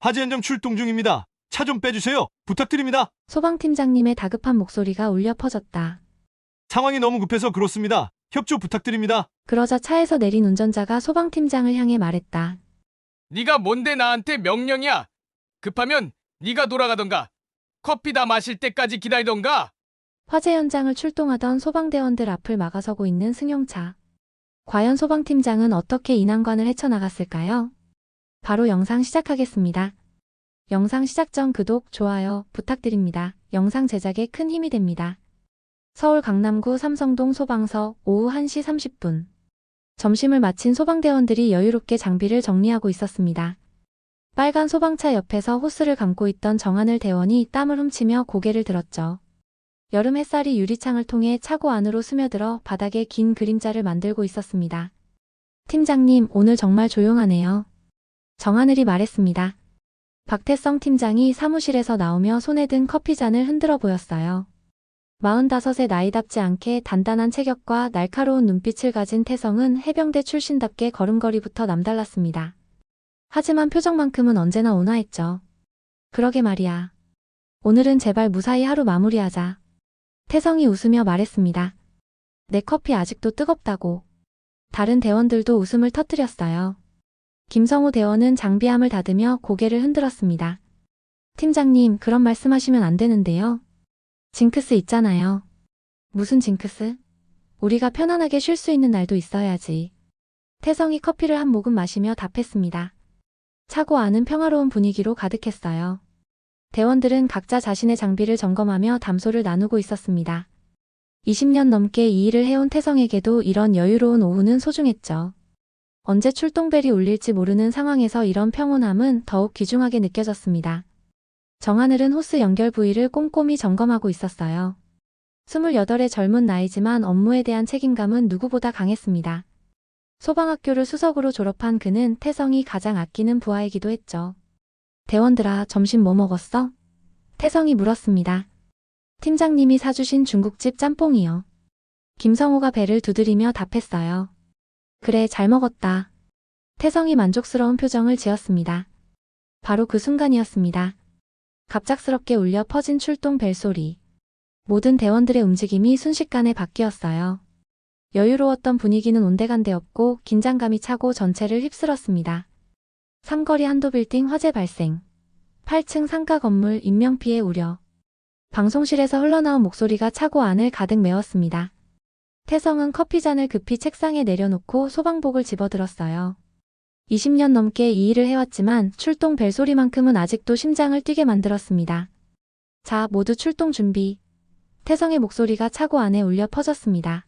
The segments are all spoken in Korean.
화재 현장 출동 중입니다. 차 좀 빼주세요. 부탁드립니다. 소방팀장님의 다급한 목소리가 울려 퍼졌다. 상황이 너무 급해서 그렇습니다. 협조 부탁드립니다. 그러자 차에서 내린 운전자가 소방팀장을 향해 말했다. 네가 뭔데 나한테 명령이야? 급하면 네가 돌아가던가. 커피 다 마실 때까지 기다리던가. 화재 현장을 출동하던 소방대원들 앞을 막아서고 있는 승용차. 과연 소방팀장은 어떻게 이 난관을 헤쳐나갔을까요? 바로 영상 시작하겠습니다. 영상 시작 전 구독, 좋아요 부탁드립니다. 영상 제작에 큰 힘이 됩니다. 서울 강남구 삼성동 소방서 오후 1시 30분. 점심을 마친 소방대원들이 여유롭게 장비를 정리하고 있었습니다. 빨간 소방차 옆에서 호스를 감고 있던 정하늘 대원이 땀을 훔치며 고개를 들었죠. 여름 햇살이 유리창을 통해 차고 안으로 스며들어 바닥에 긴 그림자를 만들고 있었습니다. 팀장님, 오늘 정말 조용하네요. 정하늘이 말했습니다. 박태성 팀장이 사무실에서 나오며 손에 든 커피잔을 흔들어 보였어요. 45의 나이답지 않게 단단한 체격과 날카로운 눈빛을 가진 태성은 해병대 출신답게 걸음걸이부터 남달랐습니다. 하지만 표정만큼은 언제나 온화했죠. 그러게 말이야. 오늘은 제발 무사히 하루 마무리하자. 태성이 웃으며 말했습니다. 내 커피 아직도 뜨겁다고. 다른 대원들도 웃음을 터뜨렸어요. 김성호 대원은 장비함을 닫으며 고개를 흔들었습니다. 팀장님, 그런 말씀하시면 안 되는데요. 징크스 있잖아요. 무슨 징크스? 우리가 편안하게 쉴 수 있는 날도 있어야지. 태성이 커피를 한 모금 마시며 답했습니다. 차고 안은 평화로운 분위기로 가득했어요. 대원들은 각자 자신의 장비를 점검하며 담소를 나누고 있었습니다. 20년 넘게 이 일을 해온 태성에게도 이런 여유로운 오후는 소중했죠. 언제 출동벨이 울릴지 모르는 상황에서 이런 평온함은 더욱 귀중하게 느껴졌습니다. 정하늘은 호스 연결 부위를 꼼꼼히 점검하고 있었어요. 28의 젊은 나이지만 업무에 대한 책임감은 누구보다 강했습니다. 소방학교를 수석으로 졸업한 그는 태성이 가장 아끼는 부하이기도 했죠. 대원들아, 점심 뭐 먹었어? 태성이 물었습니다. 팀장님이 사주신 중국집 짬뽕이요. 김성호가 배를 두드리며 답했어요. 그래, 잘 먹었다. 태성이 만족스러운 표정을 지었습니다. 바로 그 순간이었습니다. 갑작스럽게 울려 퍼진 출동 벨소리. 모든 대원들의 움직임이 순식간에 바뀌었어요. 여유로웠던 분위기는 온데간데없고 긴장감이 차고 전체를 휩쓸었습니다. 삼거리 한도 빌딩 화재 발생. 8층 상가 건물 인명피해 우려. 방송실에서 흘러나온 목소리가 차고 안을 가득 메웠습니다. 태성은 커피잔을 급히 책상에 내려놓고 소방복을 집어들었어요. 20년 넘게 이 일을 해왔지만 출동 벨소리만큼은 아직도 심장을 뛰게 만들었습니다. 자, 모두 출동 준비. 태성의 목소리가 차고 안에 울려 퍼졌습니다.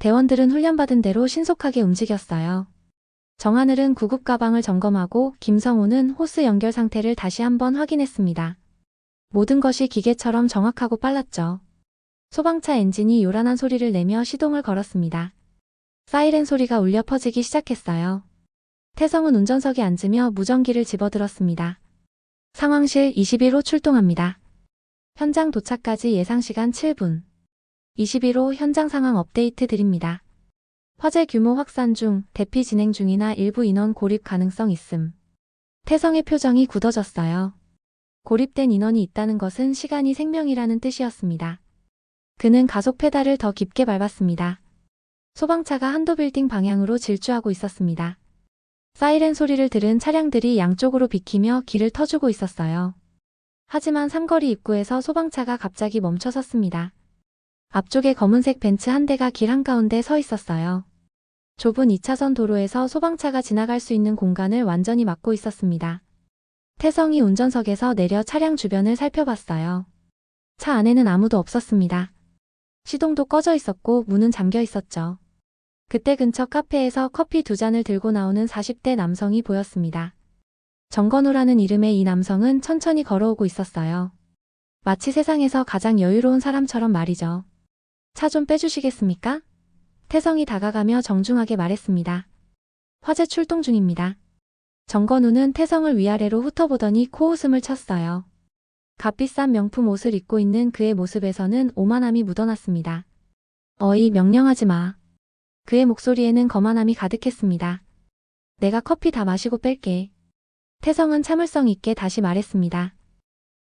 대원들은 훈련받은 대로 신속하게 움직였어요. 정하늘은 구급 가방을 점검하고 김성우는 호스 연결 상태를 다시 한번 확인했습니다. 모든 것이 기계처럼 정확하고 빨랐죠. 소방차 엔진이 요란한 소리를 내며 시동을 걸었습니다. 사이렌 소리가 울려 퍼지기 시작했어요. 태성은 운전석에 앉으며 무전기를 집어들었습니다. 상황실 21호 출동합니다. 현장 도착까지 예상시간 7분. 21호 현장 상황 업데이트 드립니다. 화재 규모 확산 중, 대피 진행 중이나 일부 인원 고립 가능성 있음. 태성의 표정이 굳어졌어요. 고립된 인원이 있다는 것은 시간이 생명이라는 뜻이었습니다. 그는 가속 페달을 더 깊게 밟았습니다. 소방차가 한도 빌딩 방향으로 질주하고 있었습니다. 사이렌 소리를 들은 차량들이 양쪽으로 비키며 길을 터주고 있었어요. 하지만 삼거리 입구에서 소방차가 갑자기 멈춰 섰습니다. 앞쪽에 검은색 벤츠 한 대가 길 한가운데 서 있었어요. 좁은 2차선 도로에서 소방차가 지나갈 수 있는 공간을 완전히 막고 있었습니다. 태성이 운전석에서 내려 차량 주변을 살펴봤어요. 차 안에는 아무도 없었습니다. 시동도 꺼져 있었고 문은 잠겨 있었죠. 그때 근처 카페에서 커피 두 잔을 들고 나오는 40대 남성이 보였습니다. 정건우라는 이름의 이 남성은 천천히 걸어오고 있었어요. 마치 세상에서 가장 여유로운 사람처럼 말이죠. 차 좀 빼주시겠습니까? 태성이 다가가며 정중하게 말했습니다. 화재 출동 중입니다. 정건우는 태성을 위아래로 훑어보더니 코웃음을 쳤어요. 값비싼 명품 옷을 입고 있는 그의 모습에서는 오만함이 묻어났습니다. 어이, 명령하지 마. 그의 목소리에는 거만함이 가득했습니다. 내가 커피 다 마시고 뺄게. 태성은 참을성 있게 다시 말했습니다.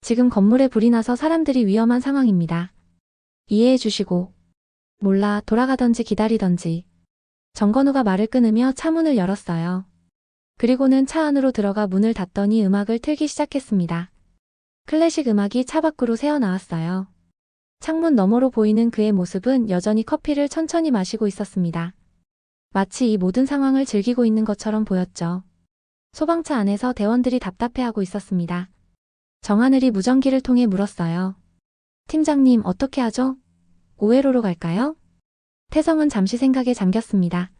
지금 건물에 불이 나서 사람들이 위험한 상황입니다. 이해해 주시고. 몰라 돌아가던지 기다리던지. 정건우가 말을 끊으며 차 문을 열었어요. 그리고는 차 안으로 들어가 문을 닫더니 음악을 틀기 시작했습니다. 클래식 음악이 차 밖으로 새어 나왔어요. 창문 너머로 보이는 그의 모습은 여전히 커피를 천천히 마시고 있었습니다. 마치 이 모든 상황을 즐기고 있는 것처럼 보였죠. 소방차 안에서 대원들이 답답해하고 있었습니다. 정하늘이 무전기를 통해 물었어요. 팀장님, 어떻게 하죠? 오해로로 갈까요? 태성은 잠시 생각에 잠겼습니다.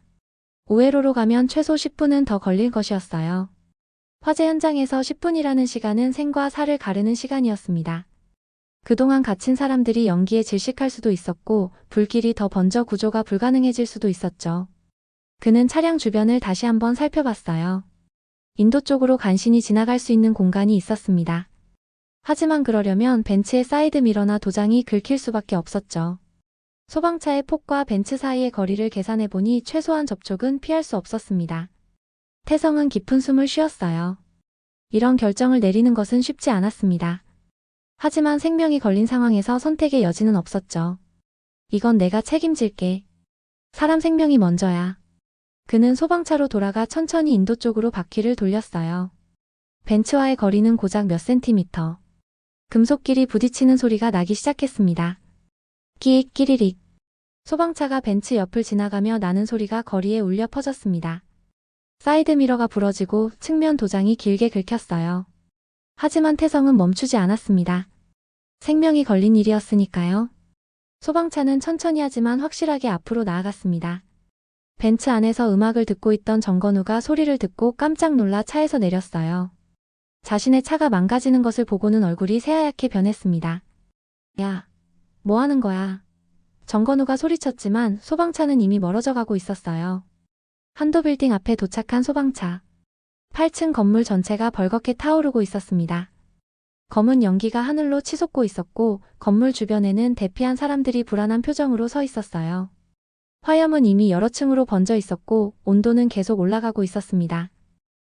오해로로 가면 최소 10분은 더 걸릴 것이었어요. 화재 현장에서 10분이라는 시간은 생과 사를 가르는 시간이었습니다. 그동안 갇힌 사람들이 연기에 질식할 수도 있었고 불길이 더 번져 구조가 불가능해질 수도 있었죠. 그는 차량 주변을 다시 한번 살펴봤어요. 인도 쪽으로 간신히 지나갈 수 있는 공간이 있었습니다. 하지만 그러려면 벤츠의 사이드 미러나 도장이 긁힐 수밖에 없었죠. 소방차의 폭과 벤츠 사이의 거리를 계산해보니 최소한 접촉은 피할 수 없었습니다. 태성은 깊은 숨을 쉬었어요. 이런 결정을 내리는 것은 쉽지 않았습니다. 하지만 생명이 걸린 상황에서 선택의 여지는 없었죠. 이건 내가 책임질게. 사람 생명이 먼저야. 그는 소방차로 돌아가 천천히 인도 쪽으로 바퀴를 돌렸어요. 벤츠와의 거리는 고작 몇 센티미터. 금속길이 부딪히는 소리가 나기 시작했습니다. 끼익 끼리릭. 소방차가 벤츠 옆을 지나가며 나는 소리가 거리에 울려 퍼졌습니다. 사이드미러가 부러지고 측면 도장이 길게 긁혔어요. 하지만 태성은 멈추지 않았습니다. 생명이 걸린 일이었으니까요. 소방차는 천천히 하지만 확실하게 앞으로 나아갔습니다. 벤츠 안에서 음악을 듣고 있던 정건우가 소리를 듣고 깜짝 놀라 차에서 내렸어요. 자신의 차가 망가지는 것을 보고는 얼굴이 새하얗게 변했습니다. 야, 뭐 하는 거야? 정건우가 소리쳤지만 소방차는 이미 멀어져 가고 있었어요. 한도 빌딩 앞에 도착한 소방차. 8층 건물 전체가 벌겋게 타오르고 있었습니다. 검은 연기가 하늘로 치솟고 있었고 건물 주변에는 대피한 사람들이 불안한 표정으로 서 있었어요. 화염은 이미 여러 층으로 번져 있었고 온도는 계속 올라가고 있었습니다.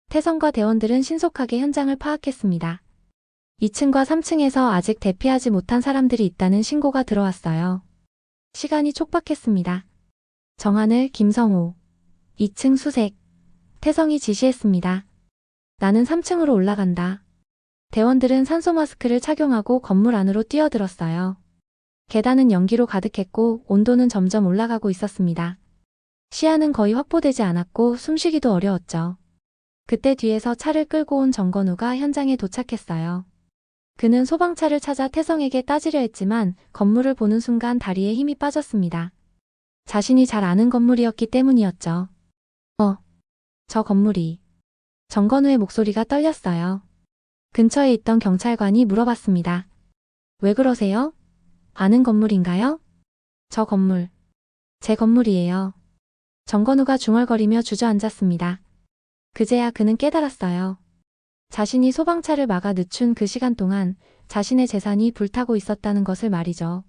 태성과 대원들은 신속하게 현장을 파악했습니다. 2층과 3층에서 아직 대피하지 못한 사람들이 있다는 신고가 들어왔어요. 시간이 촉박했습니다. 정하늘, 김성호. 2층 수색. 태성이 지시했습니다. 나는 3층으로 올라간다. 대원들은 산소 마스크를 착용하고 건물 안으로 뛰어들었어요. 계단은 연기로 가득했고 온도는 점점 올라가고 있었습니다. 시야는 거의 확보되지 않았고 숨쉬기도 어려웠죠. 그때 뒤에서 차를 끌고 온 정건우가 현장에 도착했어요. 그는 소방차를 찾아 태성에게 따지려 했지만 건물을 보는 순간 다리에 힘이 빠졌습니다. 자신이 잘 아는 건물이었기 때문이었죠. 어, 저 건물이. 정건우의 목소리가 떨렸어요. 근처에 있던 경찰관이 물어봤습니다. 왜 그러세요? 아는 건물인가요? 저 건물. 제 건물이에요. 정건우가 중얼거리며 주저앉았습니다. 그제야 그는 깨달았어요. 자신이 소방차를 막아 늦춘 그 시간 동안 자신의 재산이 불타고 있었다는 것을 말이죠.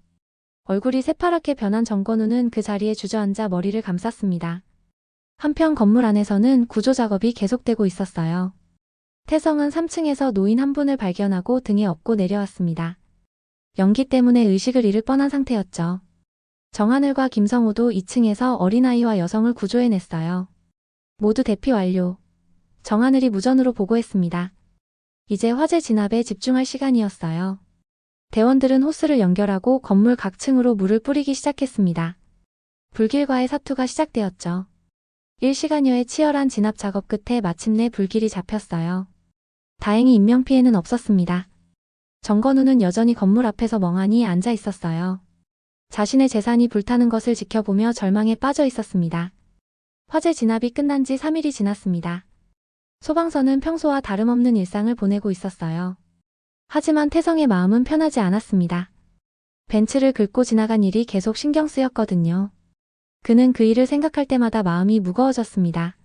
얼굴이 새파랗게 변한 정건우는 그 자리에 주저앉아 머리를 감쌌습니다. 한편 건물 안에서는 구조 작업이 계속되고 있었어요. 태성은 3층에서 노인 한 분을 발견하고 등에 업고 내려왔습니다. 연기 때문에 의식을 잃을 뻔한 상태였죠. 정하늘과 김성호도 2층에서 어린아이와 여성을 구조해냈어요. 모두 대피 완료. 정하늘이 무전으로 보고했습니다. 이제 화재 진압에 집중할 시간이었어요. 대원들은 호스를 연결하고 건물 각 층으로 물을 뿌리기 시작했습니다. 불길과의 사투가 시작되었죠. 1시간여의 치열한 진압 작업 끝에 마침내 불길이 잡혔어요. 다행히 인명피해는 없었습니다. 정건우는 여전히 건물 앞에서 멍하니 앉아 있었어요. 자신의 재산이 불타는 것을 지켜보며 절망에 빠져 있었습니다. 화재 진압이 끝난 지 3일이 지났습니다. 소방서는 평소와 다름없는 일상을 보내고 있었어요. 하지만 태성의 마음은 편하지 않았습니다. 벤츠를 긁고 지나간 일이 계속 신경 쓰였거든요. 그는 그 일을 생각할 때마다 마음이 무거워졌습니다.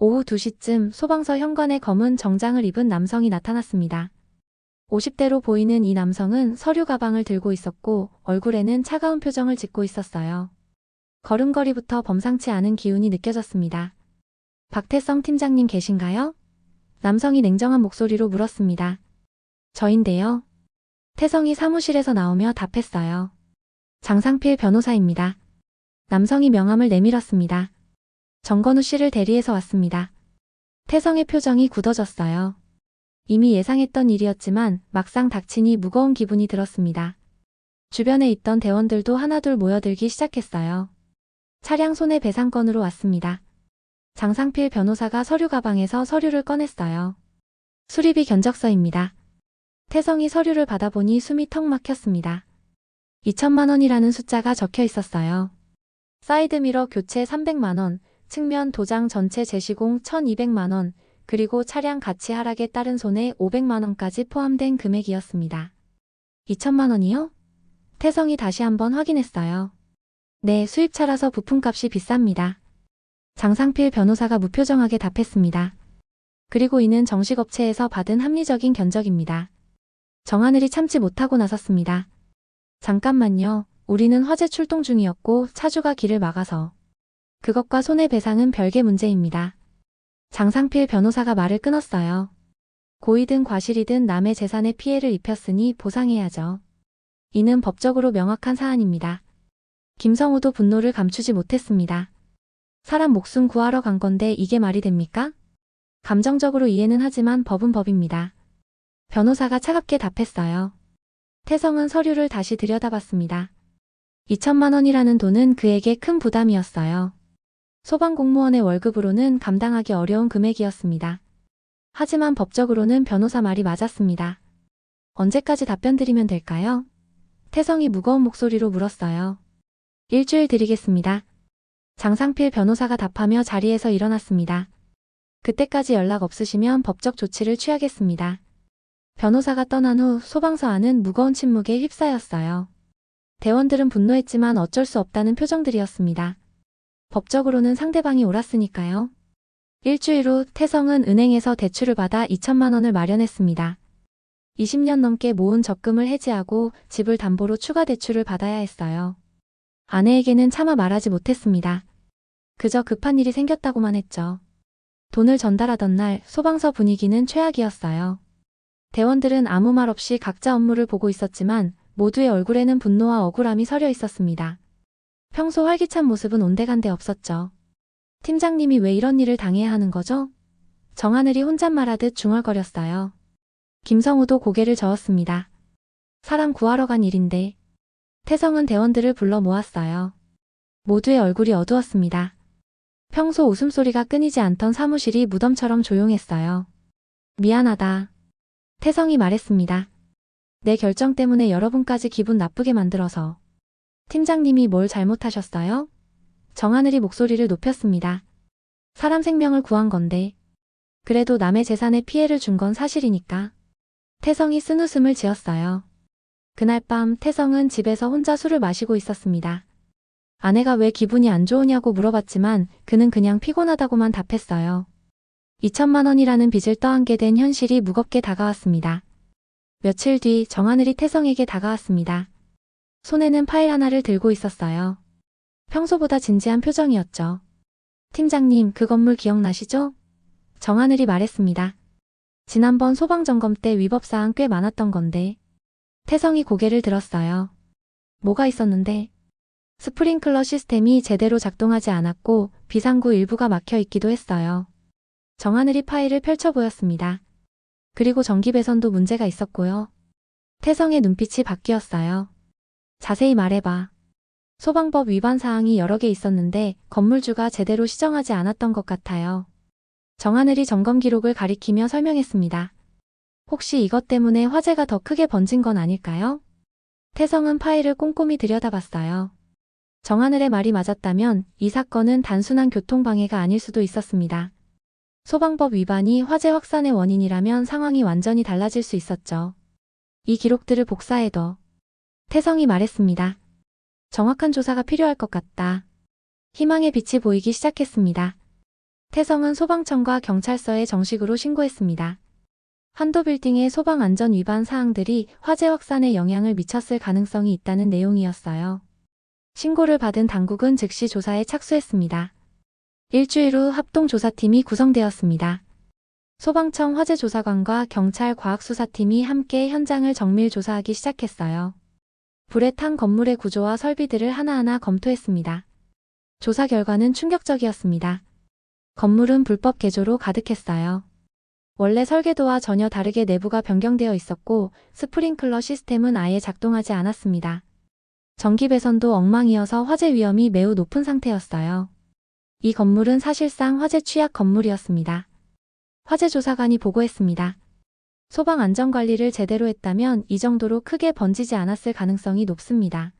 오후 2시쯤 소방서 현관에 검은 정장을 입은 남성이 나타났습니다. 50대로 보이는 이 남성은 서류 가방을 들고 있었고 얼굴에는 차가운 표정을 짓고 있었어요. 걸음걸이부터 범상치 않은 기운이 느껴졌습니다. 박태성 팀장님 계신가요? 남성이 냉정한 목소리로 물었습니다. 저인데요. 태성이 사무실에서 나오며 답했어요. 장상필 변호사입니다. 남성이 명함을 내밀었습니다. 정건우 씨를 대리해서 왔습니다. 태성의 표정이 굳어졌어요. 이미 예상했던 일이었지만 막상 닥치니 무거운 기분이 들었습니다. 주변에 있던 대원들도 하나둘 모여들기 시작했어요. 차량 손해배상건으로 왔습니다. 장상필 변호사가 서류 가방에서 서류를 꺼냈어요. 수리비 견적서입니다. 태성이 서류를 받아보니 숨이 턱 막혔습니다. 2천만 원이라는 숫자가 적혀 있었어요. 사이드미러 교체 300만 원, 측면 도장 전체 재시공 1,200만 원, 그리고 차량 가치 하락에 따른 손해 500만 원까지 포함된 금액이었습니다. 2천만 원이요? 태성이 다시 한번 확인했어요. 네, 수입차라서 부품값이 비쌉니다. 장상필 변호사가 무표정하게 답했습니다. 그리고 이는 정식업체에서 받은 합리적인 견적입니다. 정하늘이 참지 못하고 나섰습니다. 잠깐만요. 우리는 화재 출동 중이었고 차주가 길을 막아서. 그것과 손해배상은 별개 문제입니다. 장상필 변호사가 말을 끊었어요. 고의든 과실이든 남의 재산에 피해를 입혔으니 보상해야죠. 이는 법적으로 명확한 사안입니다. 김성우도 분노를 감추지 못했습니다. 사람 목숨 구하러 간 건데 이게 말이 됩니까? 감정적으로 이해는 하지만 법은 법입니다. 변호사가 차갑게 답했어요. 태성은 서류를 다시 들여다봤습니다. 2천만 원이라는 돈은 그에게 큰 부담이었어요. 소방 공무원의 월급으로는 감당하기 어려운 금액이었습니다. 하지만 법적으로는 변호사 말이 맞았습니다. 언제까지 답변 드리면 될까요? 태성이 무거운 목소리로 물었어요. 일주일 드리겠습니다. 장상필 변호사가 답하며 자리에서 일어났습니다. 그때까지 연락 없으시면 법적 조치를 취하겠습니다. 변호사가 떠난 후 소방서 안은 무거운 침묵에 휩싸였어요. 대원들은 분노했지만 어쩔 수 없다는 표정들이었습니다. 법적으로는 상대방이 옳았으니까요. 일주일 후 태성은 은행에서 대출을 받아 2천만 원을 마련했습니다. 20년 넘게 모은 적금을 해지하고 집을 담보로 추가 대출을 받아야 했어요. 아내에게는 차마 말하지 못했습니다. 그저 급한 일이 생겼다고만 했죠. 돈을 전달하던 날 소방서 분위기는 최악이었어요. 대원들은 아무 말 없이 각자 업무를 보고 있었지만 모두의 얼굴에는 분노와 억울함이 서려 있었습니다. 평소 활기찬 모습은 온데간데 없었죠. 팀장님이 왜 이런 일을 당해야 하는 거죠? 정하늘이 혼잣말하듯 중얼거렸어요. 김성우도 고개를 저었습니다. 사람 구하러 간 일인데. 태성은 대원들을 불러 모았어요. 모두의 얼굴이 어두웠습니다. 평소 웃음소리가 끊이지 않던 사무실이 무덤처럼 조용했어요. 미안하다. 태성이 말했습니다. 내 결정 때문에 여러분까지 기분 나쁘게 만들어서. 팀장님이 뭘 잘못하셨어요? 정하늘이 목소리를 높였습니다. 사람 생명을 구한 건데. 그래도 남의 재산에 피해를 준 건 사실이니까. 태성이 쓴 웃음을 지었어요. 그날 밤 태성은 집에서 혼자 술을 마시고 있었습니다. 아내가 왜 기분이 안 좋으냐고 물어봤지만 그는 그냥 피곤하다고만 답했어요. 2천만 원이라는 빚을 떠안게 된 현실이 무겁게 다가왔습니다. 며칠 뒤 정하늘이 태성에게 다가왔습니다. 손에는 파일 하나를 들고 있었어요. 평소보다 진지한 표정이었죠. 팀장님, 그 건물 기억나시죠? 정하늘이 말했습니다. 지난번 소방점검 때 위법사항 꽤 많았던 건데. 태성이 고개를 들었어요. 뭐가 있었는데? 스프링클러 시스템이 제대로 작동하지 않았고 비상구 일부가 막혀 있기도 했어요. 정하늘이 파일을 펼쳐 보였습니다. 그리고 전기 배선도 문제가 있었고요. 태성의 눈빛이 바뀌었어요. 자세히 말해봐. 소방법 위반 사항이 여러 개 있었는데 건물주가 제대로 시정하지 않았던 것 같아요. 정하늘이 점검 기록을 가리키며 설명했습니다. 혹시 이것 때문에 화재가 더 크게 번진 건 아닐까요? 태성은 파일을 꼼꼼히 들여다봤어요. 정하늘의 말이 맞았다면 이 사건은 단순한 교통방해가 아닐 수도 있었습니다. 소방법 위반이 화재 확산의 원인이라면 상황이 완전히 달라질 수 있었죠. 이 기록들을 복사해둬. 태성이 말했습니다. 정확한 조사가 필요할 것 같다. 희망의 빛이 보이기 시작했습니다. 태성은 소방청과 경찰서에 정식으로 신고했습니다. 한도 빌딩의 소방 안전 위반 사항들이 화재 확산에 영향을 미쳤을 가능성이 있다는 내용이었어요. 신고를 받은 당국은 즉시 조사에 착수했습니다. 일주일 후 합동조사팀이 구성되었습니다. 소방청 화재조사관과 경찰 과학수사팀이 함께 현장을 정밀 조사하기 시작했어요. 불에 탄 건물의 구조와 설비들을 하나하나 검토했습니다. 조사 결과는 충격적이었습니다. 건물은 불법 개조로 가득했어요. 원래 설계도와 전혀 다르게 내부가 변경되어 있었고 스프링클러 시스템은 아예 작동하지 않았습니다. 전기 배선도 엉망이어서 화재 위험이 매우 높은 상태였어요. 이 건물은 사실상 화재 취약 건물이었습니다. 화재조사관이 보고했습니다. 소방 안전관리를 제대로 했다면 이 정도로 크게 번지지 않았을 가능성이 높습니다.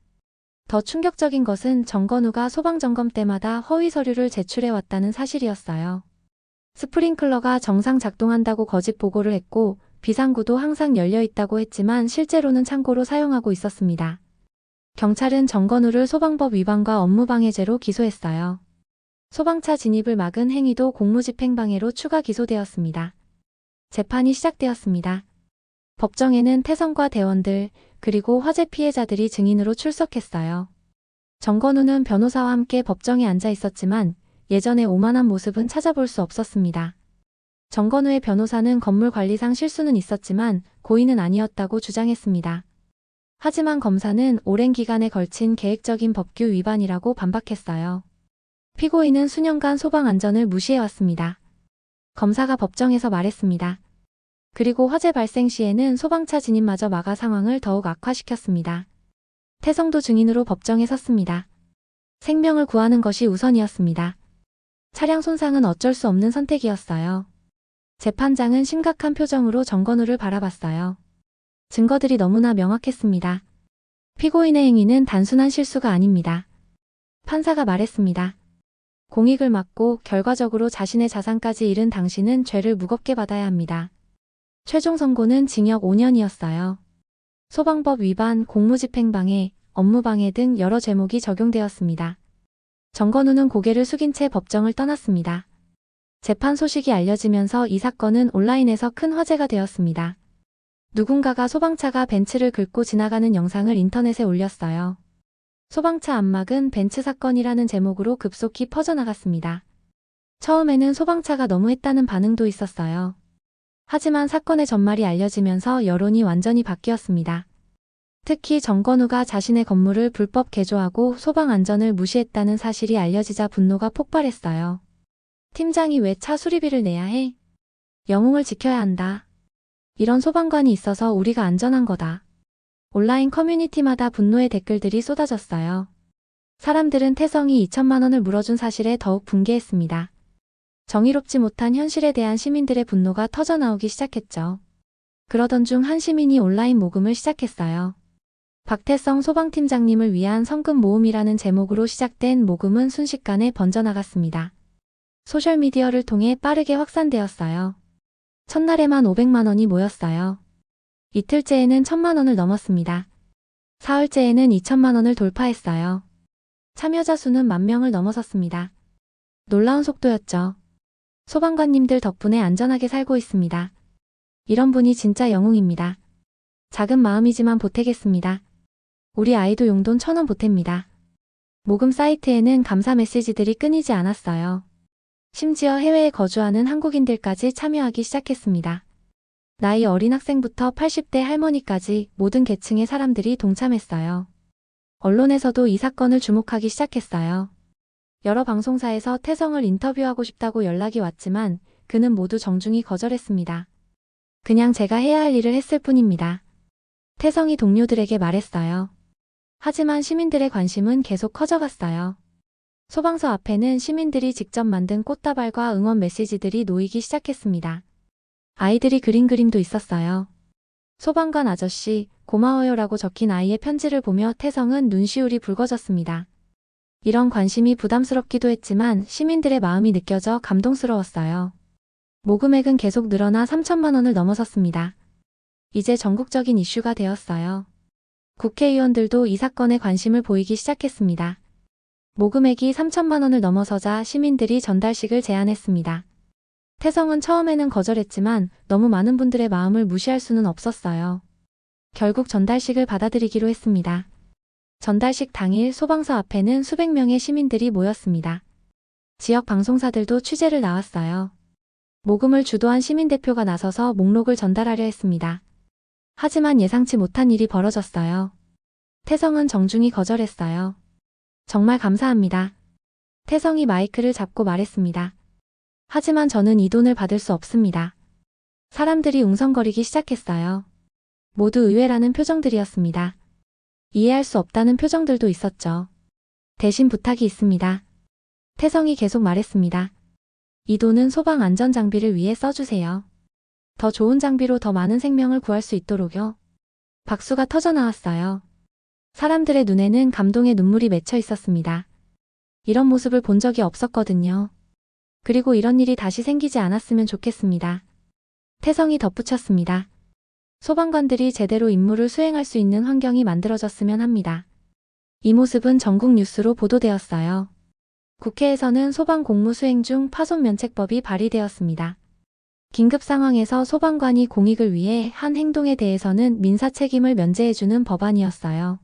더 충격적인 것은 정건우가 소방점검 때마다 허위 서류를 제출해 왔다는 사실이었어요. 스프링클러가 정상 작동한다고 거짓 보고를 했고 비상구도 항상 열려 있다고 했지만 실제로는 창고로 사용하고 있었습니다. 경찰은 정건우를 소방법 위반과 업무방해죄로 기소했어요. 소방차 진입을 막은 행위도 공무집행방해로 추가 기소되었습니다. 재판이 시작되었습니다. 법정에는 태성과 대원들, 그리고 화재 피해자들이 증인으로 출석했어요. 정건우는 변호사와 함께 법정에 앉아 있었지만 예전의 오만한 모습은 찾아볼 수 없었습니다. 정건우의 변호사는 건물 관리상 실수는 있었지만 고의는 아니었다고 주장했습니다. 하지만 검사는 오랜 기간에 걸친 계획적인 법규 위반이라고 반박했어요. 피고인은 수년간 소방 안전을 무시해왔습니다. 검사가 법정에서 말했습니다. 그리고 화재 발생 시에는 소방차 진입마저 막아 상황을 더욱 악화시켰습니다. 태성도 증인으로 법정에 섰습니다. 생명을 구하는 것이 우선이었습니다. 차량 손상은 어쩔 수 없는 선택이었어요. 재판장은 심각한 표정으로 정건우를 바라봤어요. 증거들이 너무나 명확했습니다. 피고인의 행위는 단순한 실수가 아닙니다. 판사가 말했습니다. 공익을 막고 결과적으로 자신의 자산까지 잃은 당신은 죄를 무겁게 받아야 합니다. 최종 선고는 징역 5년이었어요. 소방법 위반, 공무집행방해, 업무방해 등 여러 제목이 적용되었습니다. 정건우는 고개를 숙인 채 법정을 떠났습니다. 재판 소식이 알려지면서 이 사건은 온라인에서 큰 화제가 되었습니다. 누군가가 소방차가 벤츠를 긁고 지나가는 영상을 인터넷에 올렸어요. 소방차 안막은 벤츠 사건이라는 제목으로 급속히 퍼져나갔습니다. 처음에는 소방차가 너무했다는 반응도 있었어요. 하지만 사건의 전말이 알려지면서 여론이 완전히 바뀌었습니다. 특히 정건우가 자신의 건물을 불법 개조하고 소방 안전을 무시했다는 사실이 알려지자 분노가 폭발했어요. 팀장이 왜 차 수리비를 내야 해? 영웅을 지켜야 한다. 이런 소방관이 있어서 우리가 안전한 거다. 온라인 커뮤니티마다 분노의 댓글들이 쏟아졌어요. 사람들은 태성이 2천만 원을 물어준 사실에 더욱 분개했습니다. 정의롭지 못한 현실에 대한 시민들의 분노가 터져나오기 시작했죠. 그러던 중 한 시민이 온라인 모금을 시작했어요. 박태성 소방팀장님을 위한 성금 모음이라는 제목으로 시작된 모금은 순식간에 번져나갔습니다. 소셜미디어를 통해 빠르게 확산되었어요. 첫날에만 500만 원이 모였어요. 이틀째에는 1000만 원을 넘었습니다. 사흘째에는 2천만 원을 돌파했어요. 참여자 수는 만 명을 넘어섰습니다. 놀라운 속도였죠. 소방관님들 덕분에 안전하게 살고 있습니다. 이런 분이 진짜 영웅입니다. 작은 마음이지만 보태겠습니다. 우리 아이도 용돈 천 원 보탭니다. 모금 사이트에는 감사 메시지들이 끊이지 않았어요. 심지어 해외에 거주하는 한국인들까지 참여하기 시작했습니다. 나이 어린 학생부터 80대 할머니까지 모든 계층의 사람들이 동참했어요. 언론에서도 이 사건을 주목하기 시작했어요. 여러 방송사에서 태성을 인터뷰하고 싶다고 연락이 왔지만 그는 모두 정중히 거절했습니다. 그냥 제가 해야 할 일을 했을 뿐입니다. 태성이 동료들에게 말했어요. 하지만 시민들의 관심은 계속 커져갔어요. 소방서 앞에는 시민들이 직접 만든 꽃다발과 응원 메시지들이 놓이기 시작했습니다. 아이들이 그린 그림도 있었어요. 소방관 아저씨, 고마워요라고 적힌 아이의 편지를 보며 태성은 눈시울이 붉어졌습니다. 이런 관심이 부담스럽기도 했지만 시민들의 마음이 느껴져 감동스러웠어요. 모금액은 계속 늘어나 3천만 원을 넘어섰습니다. 이제 전국적인 이슈가 되었어요. 국회의원들도 이 사건에 관심을 보이기 시작했습니다. 모금액이 3천만 원을 넘어서자 시민들이 전달식을 제안했습니다. 태성은 처음에는 거절했지만 너무 많은 분들의 마음을 무시할 수는 없었어요. 결국 전달식을 받아들이기로 했습니다. 전달식 당일 소방서 앞에는 수백 명의 시민들이 모였습니다. 지역 방송사들도 취재를 나왔어요. 모금을 주도한 시민대표가 나서서 목록을 전달하려 했습니다. 하지만 예상치 못한 일이 벌어졌어요. 태성은 정중히 거절했어요. 정말 감사합니다. 태성이 마이크를 잡고 말했습니다. 하지만 저는 이 돈을 받을 수 없습니다. 사람들이 웅성거리기 시작했어요. 모두 의외라는 표정들이었습니다. 이해할 수 없다는 표정들도 있었죠. 대신 부탁이 있습니다. 태성이 계속 말했습니다. 이 돈은 소방 안전 장비를 위해 써주세요. 더 좋은 장비로 더 많은 생명을 구할 수 있도록요. 박수가 터져 나왔어요. 사람들의 눈에는 감동의 눈물이 맺혀 있었습니다. 이런 모습을 본 적이 없었거든요. 그리고 이런 일이 다시 생기지 않았으면 좋겠습니다. 태성이 덧붙였습니다. 소방관들이 제대로 임무를 수행할 수 있는 환경이 만들어졌으면 합니다. 이 모습은 전국 뉴스로 보도되었어요. 국회에서는 소방 공무 수행 중 파손 면책법이 발의되었습니다. 긴급 상황에서 소방관이 공익을 위해 한 행동에 대해서는 민사 책임을 면제해주는 법안이었어요.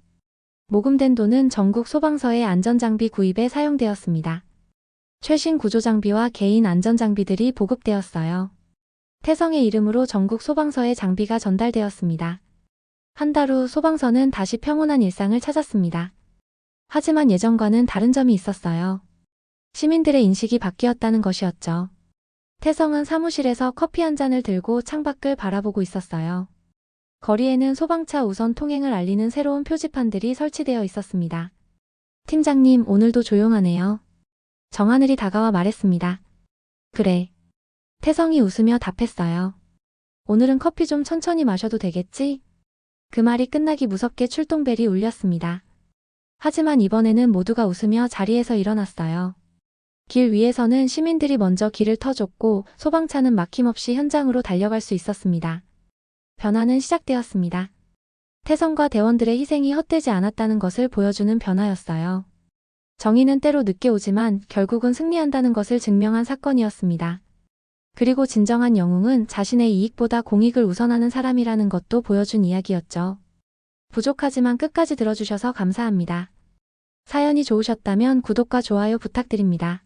모금된 돈은 전국 소방서의 안전장비 구입에 사용되었습니다. 최신 구조장비와 개인 안전장비들이 보급되었어요. 태성의 이름으로 전국 소방서에 장비가 전달되었습니다. 한 달 후 소방서는 다시 평온한 일상을 찾았습니다. 하지만 예전과는 다른 점이 있었어요. 시민들의 인식이 바뀌었다는 것이었죠. 태성은 사무실에서 커피 한 잔을 들고 창밖을 바라보고 있었어요. 거리에는 소방차 우선 통행을 알리는 새로운 표지판들이 설치되어 있었습니다. 팀장님, 오늘도 조용하네요. 정하늘이 다가와 말했습니다. 그래. 태성이 웃으며 답했어요. 오늘은 커피 좀 천천히 마셔도 되겠지? 그 말이 끝나기 무섭게 출동벨이 울렸습니다. 하지만 이번에는 모두가 웃으며 자리에서 일어났어요. 길 위에서는 시민들이 먼저 길을 터줬고 소방차는 막힘없이 현장으로 달려갈 수 있었습니다. 변화는 시작되었습니다. 태성과 대원들의 희생이 헛되지 않았다는 것을 보여주는 변화였어요. 정의는 때로 늦게 오지만 결국은 승리한다는 것을 증명한 사건이었습니다. 그리고 진정한 영웅은 자신의 이익보다 공익을 우선하는 사람이라는 것도 보여준 이야기였죠. 부족하지만 끝까지 들어주셔서 감사합니다. 사연이 좋으셨다면 구독과 좋아요 부탁드립니다.